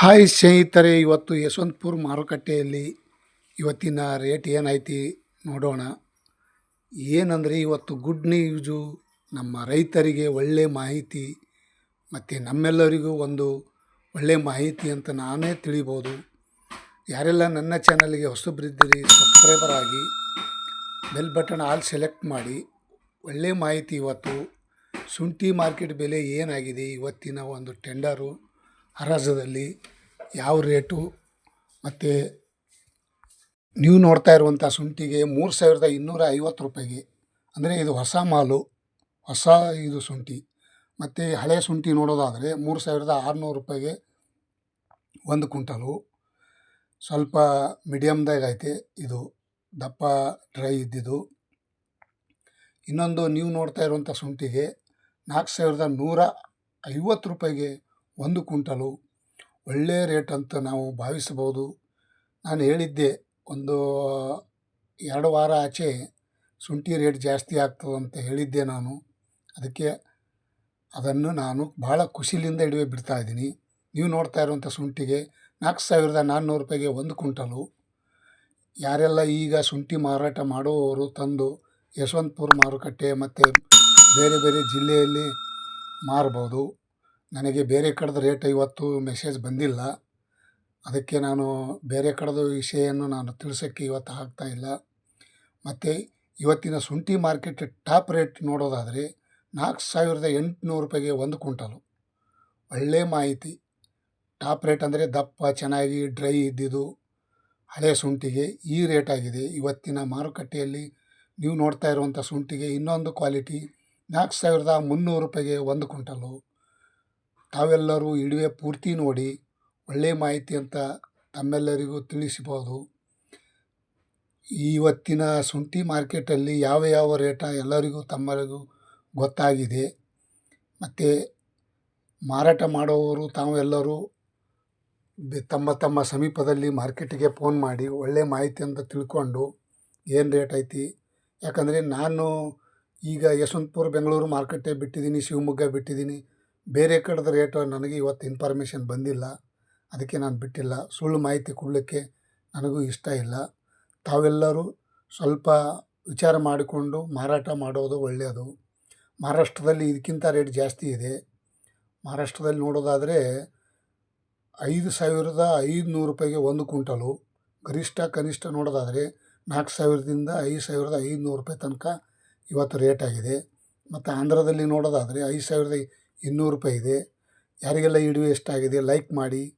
Hi ಸ್ನೇಹಿತರೆ, ಇವತ್ತು ಯಶವಂತಪುರ ಮಾರುಕಟ್ಟೆಯಲ್ಲಿ ಇವತ್ತಿನ ರೇಟ್ ಏನೈತಿ ನೋಡೋಣ. ಏನಂದರೆ ಇವತ್ತು ಗುಡ್ ನ್ಯೂಸು ನಮ್ಮ ರೈತರಿಗೆ ಒಳ್ಳೆ ಮಾಹಿತಿ ಮತ್ತು ನಮ್ಮೆಲ್ಲರಿಗೂ ಒಂದು ಒಳ್ಳೆಯ ಮಾಹಿತಿ ಅಂತ ನಾನೇ ತಿಳಿಬೋದು. ಯಾರೆಲ್ಲ ನನ್ನ ಚಾನಲ್ಗೆ ಹೊಸಬ್ರಿದ್ದೀರಿ ಸಬ್ಸ್ಕ್ರೈಬರ್ ಆಗಿ ಬೆಲ್ ಬಟನ್ ಆಲ್ ಸೆಲೆಕ್ಟ್ ಮಾಡಿ. ಒಳ್ಳೆಯ ಮಾಹಿತಿ ಇವತ್ತು. ಶುಂಠಿ ಮಾರ್ಕೆಟ್ ಬೆಲೆ ಏನಾಗಿದೆ? ಇವತ್ತಿನ ಒಂದು ಟೆಂಡರು ಹರಾಜದಲ್ಲಿ ಯಾವ ರೇಟು ಮತ್ತು ನೀವು ನೋಡ್ತಾ ಇರುವಂಥ ಶುಂಠಿಗೆ ಮೂರು ಸಾವಿರದ ಇನ್ನೂರ ಐವತ್ತು ರೂಪಾಯಿಗೆ. ಅಂದರೆ ಇದು ಹೊಸ ಮಾಲು, ಹೊಸ ಇದು ಶುಂಠಿ. ಮತ್ತು ಹಳೆ ಶುಂಠಿ ನೋಡೋದಾದರೆ ಮೂರು ಸಾವಿರದ ಆರುನೂರು ರೂಪಾಯಿಗೆ ಒಂದು ಕುಂಟಲು ಸ್ವಲ್ಪ ಮೀಡಿಯಮ್ದಾಗ ಐತೆ ಇದು, ದಪ್ಪ ಡ್ರೈ ಇದ್ದಿದ್ದು. ಇನ್ನೊಂದು ನೀವು ನೋಡ್ತಾ ಇರುವಂಥ ಶುಂಠಿಗೆ ನಾಲ್ಕು ಸಾವಿರದ ನೂರ ಐವತ್ತು ರೂಪಾಯಿಗೆ ಒಂದು ಕುಂಟಲು ಒಳ್ಳೆಯ ರೇಟ್ ಅಂತ ನಾವು ಭಾವಿಸಬಹುದು. ನಾನು ಹೇಳಿದ್ದೆ, ಒಂದು, ಎರಡು ವಾರ ಆಚೆ ಶುಂಠಿ ರೇಟ್ ಜಾಸ್ತಿ ಆಗ್ತದೆ ಅಂತ ಹೇಳಿದ್ದೆ ನಾನು. ಅದಕ್ಕೆ ಅದನ್ನು ನಾನು ಭಾಳ ಖುಷಿಲಿಂದ ಇಡುವೆ ಬಿಡ್ತಾ ಇದ್ದೀನಿ. ನೀವು ನೋಡ್ತಾ ಇರುವಂಥ ಶುಂಠಿಗೆ ನಾಲ್ಕು ಸಾವಿರದ ನಾನ್ನೂರು ರೂಪಾಯಿಗೆ ಒಂದು ಕುಂಟಲು ಯಾರೆಲ್ಲ ಈಗ ಶುಂಠಿ ಮಾರಾಟ ಮಾಡುವವರು ತಂದು ಯಶವಂತಪುರ ಮಾರುಕಟ್ಟೆ ಮತ್ತು ಬೇರೆ ಬೇರೆ ಜಿಲ್ಲೆಯಲ್ಲಿ ಮಾರ್ಬೋದು. ನನಗೆ ಬೇರೆ ಕಡೆದು ರೇಟ್ ಇವತ್ತು ಮೆಸೇಜ್ ಬಂದಿಲ್ಲ. ಅದಕ್ಕೆ ನಾನು ಬೇರೆ ಕಡೆದು ವಿಷಯವನ್ನು ನಾನು ತಿಳಿಸೋಕ್ಕೆ ಇವತ್ತು ಆಗ್ತಾ ಇಲ್ಲ. ಮತ್ತು ಇವತ್ತಿನ ಶುಂಠಿ ಮಾರ್ಕೆಟ್ ಟಾಪ್ ರೇಟ್ ನೋಡೋದಾದರೆ ನಾಲ್ಕು ಸಾವಿರದ ಎಂಟುನೂರು ರೂಪಾಯಿಗೆ ಒಂದು ಕುಂಟಲು ಒಳ್ಳೆಯ ಮಾಹಿತಿ. ಟಾಪ್ ರೇಟ್ ಅಂದರೆ ದಪ್ಪ, ಚೆನ್ನಾಗಿ ಡ್ರೈ ಇದ್ದಿದ್ದು ಹಳೆ ಶುಂಠಿಗೆ ಈ ರೇಟ್ ಆಗಿದೆ. ಇವತ್ತಿನ ಮಾರುಕಟ್ಟೆಯಲ್ಲಿ ನೀವು ನೋಡ್ತಾ ಇರುವಂಥ ಶುಂಠಿಗೆ ಇನ್ನೊಂದು ಕ್ವಾಲಿಟಿ ನಾಲ್ಕು ಸಾವಿರದ ಮುನ್ನೂರು ರೂಪಾಯಿಗೆ ಒಂದು ಕುಂಟಲು ತಾವೆಲ್ಲರೂ ಇಡುವೆ ಪೂರ್ತಿ ನೋಡಿ ಒಳ್ಳೆಯ ಮಾಹಿತಿ ಅಂತ ತಮ್ಮೆಲ್ಲರಿಗೂ ತಿಳಿಸಬಹುದು. ಇವತ್ತಿನ ಶುಂಠಿ ಮಾರ್ಕೆಟಲ್ಲಿ ಯಾವ ಯಾವ ರೇಟ ಎಲ್ಲರಿಗೂ ತಮ್ಮರಿಗೂ ಗೊತ್ತಾಗಿದೆ. ಮತ್ತು ಮಾರಾಟ ಮಾಡುವವರು ತಾವೆಲ್ಲರೂ ತಮ್ಮ ತಮ್ಮ ಸಮೀಪದಲ್ಲಿ ಮಾರ್ಕೆಟಿಗೆ ಫೋನ್ ಮಾಡಿ ಒಳ್ಳೆಯ ಮಾಹಿತಿ ಅಂತ ತಿಳ್ಕೊಂಡು ಏನು ರೇಟ್ ಐತಿ. ಯಾಕಂದರೆ ನಾನು ಈಗ ಯಶವಂತಪುರ, ಬೆಂಗಳೂರು ಮಾರ್ಕೆಟೇ ಬಿಟ್ಟಿದ್ದೀನಿ, ಶಿವಮೊಗ್ಗ ಬಿಟ್ಟಿದ್ದೀನಿ. ಬೇರೆ ಕಡೆದ ರೇಟು ನನಗೆ ಇವತ್ತು ಇನ್ಫಾರ್ಮೇಷನ್ ಬಂದಿಲ್ಲ. ಅದಕ್ಕೆ ನಾನು ಬಿಟ್ಟಿಲ್ಲ. ಸುಳ್ಳು ಮಾಹಿತಿ ಕೊಡಲಿಕ್ಕೆ ನನಗೂ ಇಷ್ಟ ಇಲ್ಲ. ತಾವೆಲ್ಲರೂ ಸ್ವಲ್ಪ ವಿಚಾರ ಮಾಡಿಕೊಂಡು ಮಾರಾಟ ಮಾಡೋದು ಒಳ್ಳೆಯದು. ಮಹಾರಾಷ್ಟ್ರದಲ್ಲಿ ಇದಕ್ಕಿಂತ ರೇಟ್ ಜಾಸ್ತಿ ಇದೆ. ಮಹಾರಾಷ್ಟ್ರದಲ್ಲಿ ನೋಡೋದಾದರೆ ಐದು ಸಾವಿರದ ಐದುನೂರು ರೂಪಾಯಿಗೆ ಒಂದು ಕುಂಟಲು ಗರಿಷ್ಠ, ಕನಿಷ್ಠ ನೋಡೋದಾದರೆ ನಾಲ್ಕು ಸಾವಿರದಿಂದ ಐದು ಸಾವಿರದ ಐದುನೂರು ರೂಪಾಯಿ ತನಕ ಇವತ್ತು ರೇಟ್ ಆಗಿದೆ. ಮತ್ತು ಆಂಧ್ರದಲ್ಲಿ ನೋಡೋದಾದರೆ ಐದು ಸಾವಿರದ ಇನ್ನೂರು ರೂಪಾಯಿ ಇದೆ. ಯಾರಿಗೆಲ್ಲ ವಿಡಿಯೋ ಇಷ್ಟ ಆಗಿದೆ ಲೈಕ್ ಮಾಡಿ.